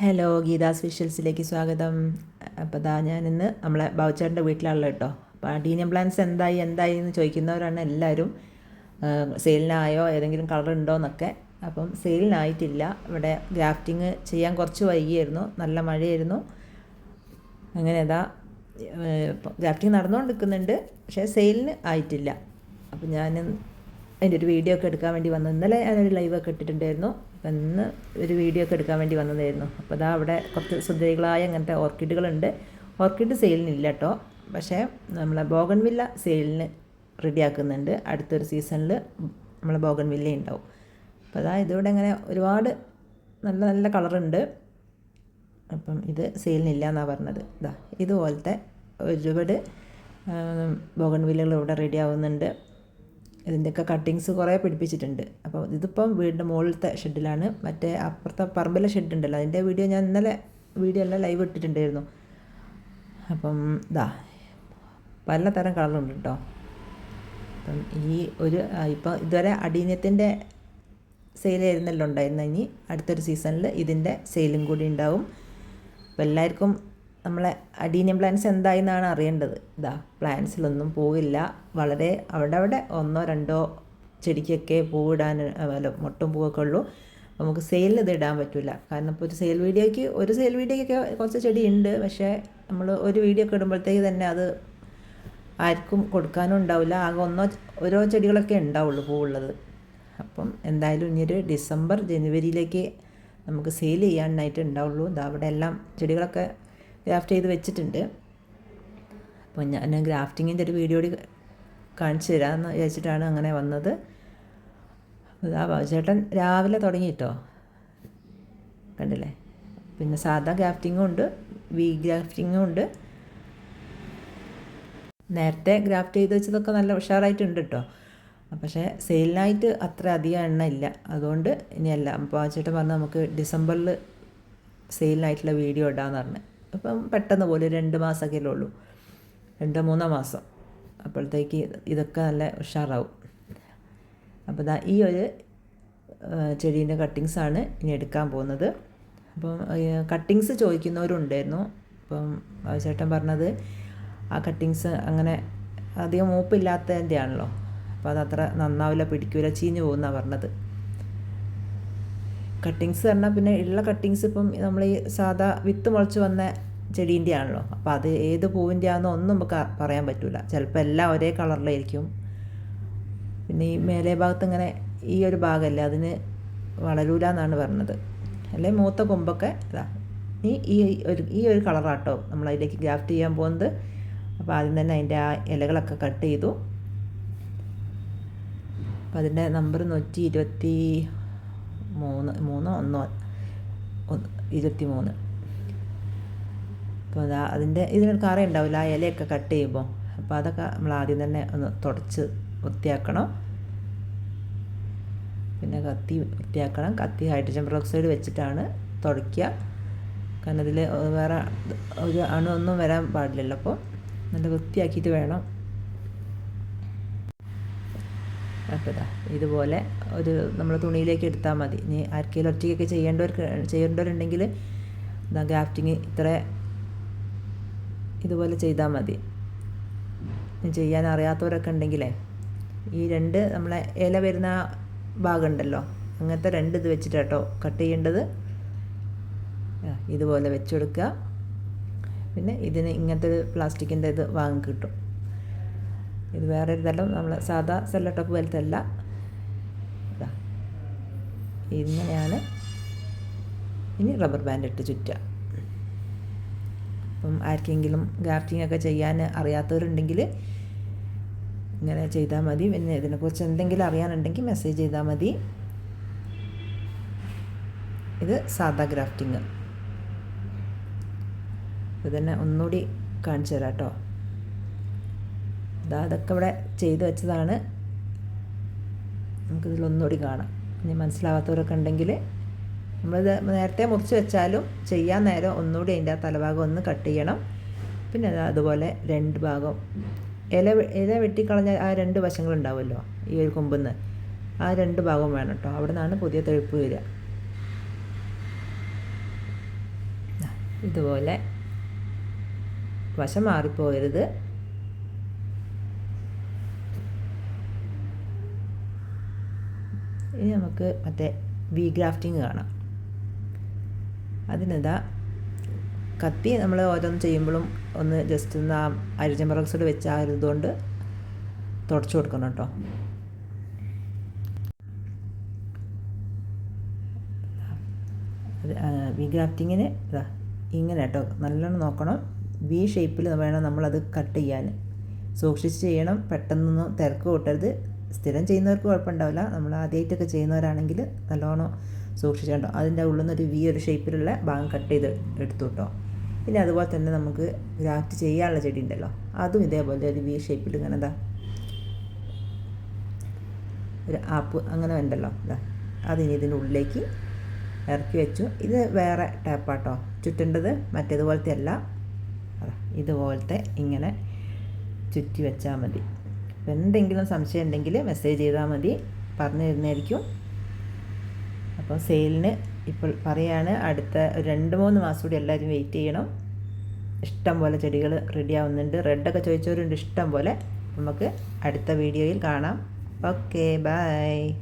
Hello Geetha's സ്പെഷ്യൽസിലേക്ക് സ്വാഗതം. അപ്പോൾ ദാ ഇന്ന് നമ്മളെ ബാബുച്ചേട്ടന്റെ വീട്ടിലാണല്ലോ കേട്ടോ. അപ്പോൾ അഡീനിയം പ്ലാന്റ്സ് എന്തായി എന്തായി എന്ന് ചോദിക്കുന്നവരാണ് എല്ലാവരും. സെയിലിനായോ ഏതെങ്കിലും കളർ ഉണ്ടോ എന്നൊക്കെ അപ്പം സെയിലിനായിട്ടില്ല ഇവിടെ ഗ്രാഫ്റ്റിങ് ചെയ്യാൻ കുറച്ച് വൈകിയായിരുന്നു. നല്ല മഴയായിരുന്നു. അങ്ങനെ അതാ ഗ്രാഫ്റ്റിങ് നടന്നുകൊണ്ടിരിക്കുന്നുണ്ട് പക്ഷേ സെയിലിന് ആയിട്ടില്ല. അപ്പം ഞാൻ അതിന്റെ ഒരു വീഡിയോ ഒക്കെ എടുക്കാൻ വേണ്ടി വന്നു. ഇന്നലെ ഞാനൊരു ലൈവൊക്കെ ഇട്ടിട്ടുണ്ടായിരുന്നു. ഇന്ന് ഒരു വീഡിയോ ഒക്കെ എടുക്കാൻ വേണ്ടി വന്നതായിരുന്നു. അപ്പോൾ അതാ അവിടെ കുറച്ച് സുന്ദരികളായ അങ്ങനത്തെ ഓർക്കിഡുകളുണ്ട്. ഓർക്കിഡ് സെയിലിനില്ല കേട്ടോ പക്ഷേ നമ്മളെ ബോഗൺവില്ല സെയിലിന് റെഡിയാക്കുന്നുണ്ട്. അടുത്തൊരു സീസണിൽ നമ്മളെ ബോഗൺവില്ല ഉണ്ടാവും. അപ്പോൾ അതാ ഇതിവിടെ ഇങ്ങനെ ഒരുപാട് നല്ല നല്ല കളറുണ്ട്. അപ്പം ഇത് സെയിലിനില്ല എന്നാണ് പറഞ്ഞത്. ഇതാ ഇതുപോലത്തെ ഒരുപാട് ബോഗൺവില്ലകൾ ഇവിടെ റെഡി ആവുന്നുണ്ട് ഇതിന്റെയൊക്കെ കട്ടിങ്സ് കുറേ പിടിപ്പിച്ചിട്ടുണ്ട്. അപ്പോൾ ഇതിപ്പം വീടിന്റെ മുകളിലത്തെ ഷെഡിലാണ്. മറ്റേ അപ്പുറത്തെ പറമ്പിലെ ഷെഡ് ഉണ്ടല്ലോ. അതിന്റെ വീഡിയോ ഞാൻ ഇന്നലെ വീഡിയോ എല്ലാം ലൈവ് ഇട്ടിട്ടുണ്ടായിരുന്നു. അപ്പം ഇതാ പലതരം കളറുണ്ട് കേട്ടോ അപ്പം ഈ ഒരു ഇപ്പം ഇതുവരെ അടീനത്തിന്റെ സെയിലായിരുന്നല്ലോ ഉണ്ടായിരുന്നു ഇനി അടുത്തൊരു സീസണിൽ ഇതിന്റെ സെയിലും കൂടി ഉണ്ടാവും. അപ്പോൾ എല്ലാവർക്കും നമ്മളെ അഡീനിയം പ്ലാന്റ്സ് എന്തായി എന്നാണ് അറിയേണ്ടത്. ഇതാ പ്ലാന്റ്സിലൊന്നും പൂവില്ല. വളരെ അവിടെ അവിടെ ഒന്നോ രണ്ടോ ചെടിക്കൊക്കെ പൂവിടാൻ അല്ല മൊട്ടും പൂവൊക്കെ ഉള്ളൂ. നമുക്ക് സെയിലിൽ ഇത് ഇടാൻ പറ്റില്ല കാരണം ഇപ്പോൾ ഒരു സെയിൽ വീഡിയോയ്ക്ക് ഒരു സെയിൽ വീഡിയോയ്ക്കൊക്കെ കുറച്ച് ചെടി ഉണ്ട് പക്ഷേ നമ്മൾ ഒരു വീഡിയോ ഒക്കെ ഇടുമ്പോഴത്തേക്ക് തന്നെ അത് ആർക്കും കൊടുക്കാനും ഉണ്ടാവില്ല. ആകെ ഒന്നോ ഓരോ ചെടികളൊക്കെ ഉണ്ടാവുള്ളൂ പൂവുള്ളത്. അപ്പം എന്തായാലും ഇനിയൊരു ഡിസംബർ ജനുവരിയിലേക്ക് നമുക്ക് സെയിൽ ചെയ്യാനായിട്ട് ഉണ്ടാവുള്ളൂ. ഇതാ അവിടെ എല്ലാം ചെടികളൊക്കെ ഗ്രാഫ്റ്റ് ചെയ്ത് വെച്ചിട്ടുണ്ട്. അപ്പോൾ ഞാൻ ഗ്രാഫ്റ്റിങ്ങിന്റെ ഒരു വീഡിയോ കൂടി കാണിച്ചു തരാമെന്ന് വിചാരിച്ചിട്ടാണ് അങ്ങനെ വന്നത്. ആ ബാബുചേട്ടൻ രാവിലെ തുടങ്ങിയിട്ടോ കണ്ടില്ലേ? പിന്നെ സാധാ ഗ്രാഫ്റ്റിങ്ങും ഉണ്ട് വി ഗ്രാഫ്റ്റിങ്ങും ഉണ്ട്. നേരത്തെ ഗ്രാഫ്റ്റ് ചെയ്ത് വെച്ചതൊക്കെ നല്ല ഉഷാറായിട്ടുണ്ട് കേട്ടോ പക്ഷേ സെയിലിനായിട്ട് അത്ര അധികം എണ്ണ ഇല്ല. അതുകൊണ്ട് ഇനിയല്ല അപ്പോൾ ആ ചേട്ടൻ പറഞ്ഞു നമുക്ക് ഡിസംബറിൽ സെയിലിനായിട്ടുള്ള വീഡിയോ ഇടാമെന്ന് പറഞ്ഞു. അപ്പം പെട്ടെന്ന് പോലെ രണ്ട് മാസമൊക്കെ ഉള്ളൂ. രണ്ട് മൂന്നോ മാസം. അപ്പോഴത്തേക്ക് ഇതൊക്കെ നല്ല ഉഷാറാവും. അപ്പോൾ ദാ ഈ ഒരു ചെടീന്റെ കട്ടിങ്സാണ് ഇനി എടുക്കാൻ പോകുന്നത്. അപ്പം കട്ടിങ്സ് ചോദിക്കുന്നവരുണ്ടായിരുന്നു. അപ്പം ചേട്ടൻ പറഞ്ഞത് ആ കട്ടിങ്സ് അങ്ങനെ അധികം മൂപ്പില്ലാത്തതിന്റെ ആണല്ലോ അപ്പോൾ അതത്ര നന്നാവില്ല പിടിക്കില്ല ചീഞ്ഞു പോകുന്നതാണ് പറഞ്ഞത്. കട്ടിങ്സ് പറഞ്ഞാൽ പിന്നെ ഉള്ള കട്ടിങ്സ് ഇപ്പം നമ്മൾ ഈ സാധാ വിത്ത് മുളച്ച് വന്ന ചെടീന്റെ ആണല്ലോ അപ്പോൾ അത് ഏത് പൂവിന്റെ ആണെന്നോ ഒന്നും നമുക്ക് പറയാൻ പറ്റില്ല ചിലപ്പോൾ എല്ലാം ഒരേ കളറിലായിരിക്കും. പിന്നെ ഈ മേലെ ഭാഗത്ത് ഇങ്ങനെ ഈ ഒരു ഭാഗമല്ലേ അതിന് വളരൂല എന്നാണ് പറഞ്ഞത്. അല്ലെ മൂത്ത കൊമ്പൊക്കെ ഇതാ. ഈ ഈ ഒരു ഈ ഒരു കളറാട്ടോ നമ്മൾ അതിലേക്ക് ഗ്രാഫ്റ്റ് ചെയ്യാൻ പോകുന്നത്. അപ്പോൾ ആദ്യം തന്നെ അതിന്റെ ആ ഇലകളൊക്കെ കട്ട് ചെയ്തു. അപ്പം അതിന്റെ നമ്പർ നൂറ്റി ഇരുപത്തി മൂന്ന് മൂന്ന് ഒന്നോ ഇരുപത്തി മൂന്ന് അപ്പോൾ അതാ അതിന്റെ ഇതിനൊരു കറ ഉണ്ടാവില്ല ആ ഇലയൊക്കെ കട്ട് ചെയ്യുമ്പോൾ. അപ്പോൾ അതൊക്കെ നമ്മൾ ആദ്യം തന്നെ ഒന്ന് തുടച്ച് വൃത്തിയാക്കണം. പിന്നെ കത്തി വൃത്തിയാക്കണം. കത്തി ഹൈഡ്രജൻ പെറോക്സൈഡ് വെച്ചിട്ടാണ് തുടയ്ക്കുക. കാരണം ഇതിൽ വേറെ ഒരു അണു ഒന്നും വരാൻ പാടില്ലല്ലോ. അപ്പോൾ നല്ല വൃത്തിയാക്കിയിട്ട് വേണം അപ്പോൾ ഇതാ ഇതുപോലെ ഒരു നമ്മൾ തുണിയിലേക്ക് എടുത്താൽ മതി. ഇനി ആർക്കെങ്കിലും ഒറ്റയ്ക്കൊക്കെ ചെയ്യേണ്ടവർക്ക് ചെയ്യേണ്ടവരുണ്ടെങ്കിൽ ഇതാ ഗ്രാഫ്റ്റിങ് ഇത്ര ഇതുപോലെ ചെയ്താൽ മതി. ചെയ്യാൻ അറിയാത്തവരൊക്കെ ഉണ്ടെങ്കിലേ ഈ രണ്ട് നമ്മളെ ഇല വരുന്ന ഭാഗമുണ്ടല്ലോ അങ്ങനത്തെ രണ്ട് ഇത് വെച്ചിട്ട് കേട്ടോ കട്ട് ചെയ്യേണ്ടത് ഇതുപോലെ വെച്ച് കൊടുക്കുക. പിന്നെ ഇതിന് ഇങ്ങനത്തെ ഒരു പ്ലാസ്റ്റിക്കിന്റെ ഇത് വാങ്ങി കിട്ടും. ഇത് വേറെ ഒരു തലം നമ്മൾ സാധാ സെല്ലോ ടോപ്പ് പോലത്തെ അല്ല ഇങ്ങനെയാണ്. ഇനി റബ്ബർ ബാൻഡ് ഇട്ട് ചുറ്റുക. അപ്പം ആർക്കെങ്കിലും ഗ്രാഫ്റ്റിംഗ് ഒക്കെ ചെയ്യാൻ അറിയാത്തവരുണ്ടെങ്കിൽ ഇങ്ങനെ ചെയ്താൽ മതി. പിന്നെ ഇതിനെക്കുറിച്ച് എന്തെങ്കിലും അറിയാനുണ്ടെങ്കിൽ മെസ്സേജ് ചെയ്താൽ മതി. ഇത് സാധാ ഗ്രാഫ്റ്റിങ് ഇത് തന്നെ ഒന്നുകൂടി കാണിച്ചു തരാം കേട്ടോ. ഇതാ അതൊക്കെ ഇവിടെ ചെയ്ത് വെച്ചതാണ്. നമുക്കിതിൽ ഒന്നുകൂടി കാണാം. ഇനി മനസ്സിലാവാത്തവരൊക്കെ ഉണ്ടെങ്കിൽ നമ്മളിത് നേരത്തെ മുറിച്ച് വെച്ചാലും ചെയ്യാൻ നേരം ഒന്നുകൂടി അതിന്റെ ആ തലഭാഗം ഒന്ന് കട്ട് ചെയ്യണം. പിന്നെ അതുപോലെ രണ്ട് ഭാഗം. ഇല ഇല വെട്ടിക്കളഞ്ഞ ആ രണ്ട് വശങ്ങളുണ്ടാവുമല്ലോ ഈ ഒരു കൊമ്പുന്ന്. ആ രണ്ട് ഭാഗം വേണം കേട്ടോ. അവിടെ നിന്നാണ് പുതിയ തെഴുപ്പ് വരിക. ഇതുപോലെ വശം മാറിപ്പോകരുത്. ഇനി നമുക്ക് മറ്റേ വി ഗ്രാഫ്റ്റിംഗ് കാണാം. അതിനെന്താ? കത്തി നമ്മൾ ഓരോന്ന് ചെയ്യുമ്പോഴും ഒന്ന് ജസ്റ്റ് ഒന്ന് ആ അരിച്ചമ്പറക്സോട് വെച്ച് ആ തുടച്ചു കൊടുക്കണം കേട്ടോ. വി ഗ്രാഫ്റ്റിങ്ങിന് ഇതാ ഇങ്ങനെ കേട്ടോ. നല്ലോണം നോക്കണം. വി ഷേപ്പിൽ വേണം നമ്മളത് കട്ട് ചെയ്യാൻ. സൂക്ഷിച്ച് ചെയ്യണം. പെട്ടെന്നൊന്നും തിരക്ക് കൂട്ടരുത്. സ്ഥിരം ചെയ്യുന്നവർക്ക് കുഴപ്പമുണ്ടാവില്ല. നമ്മൾ ആദ്യമായിട്ടൊക്കെ ചെയ്യുന്നവരാണെങ്കിൽ നല്ലോണം സൂക്ഷിച്ചുണ്ടോ അതിന്റെ ഉള്ളിൽ നിന്നൊരു വി ഒരു ഷേപ്പിലുള്ള ഭാഗം കട്ട് ചെയ്ത് എടുത്തു കേട്ടോ പിന്നെ അതുപോലെ തന്നെ നമുക്ക് ഗ്രാഫ്റ്റ് ചെയ്യാനുള്ള ചെടി ഉണ്ടല്ലോ? അതും ഇതേപോലെ ഒരു വി ഷേപ്പിൽ ഇങ്ങനെ എന്താ ഒരു ആപ്പ് അങ്ങനെ ഉണ്ടല്ലോ? ഇതാ അതിനി ഇതിന്റെ ഉള്ളിലേക്ക് ഇറക്കി വെച്ചു. ഇത് വേറെ ടാപ്പാട്ടോ ചുറ്റേണ്ടത് മറ്റേതുപോലത്തെ അല്ല. ഇതുപോലത്തെ ഇങ്ങനെ ചുറ്റി വെച്ചാൽ മതി. എന്തെങ്കിലും സംശയം ഉണ്ടെങ്കിൽ മെസ്സേജ് ചെയ്താൽ മതി. പറഞ്ഞു തരുന്നതായിരിക്കും. അപ്പോൾ സെയിലിന് ഇപ്പോൾ പറയാണ് അടുത്ത രണ്ട് മൂന്ന് മാസം കൂടി എല്ലാവരും വെയിറ്റ് ചെയ്യണം. ഇഷ്ടം പോലെ ചെടികൾ റെഡി ആവുന്നുണ്ട്. റെഡൊക്കെ ചോദിച്ചവരുണ്ട് ഇഷ്ടം പോലെ. നമുക്ക് അടുത്ത വീഡിയോയിൽ കാണാം. Okay bye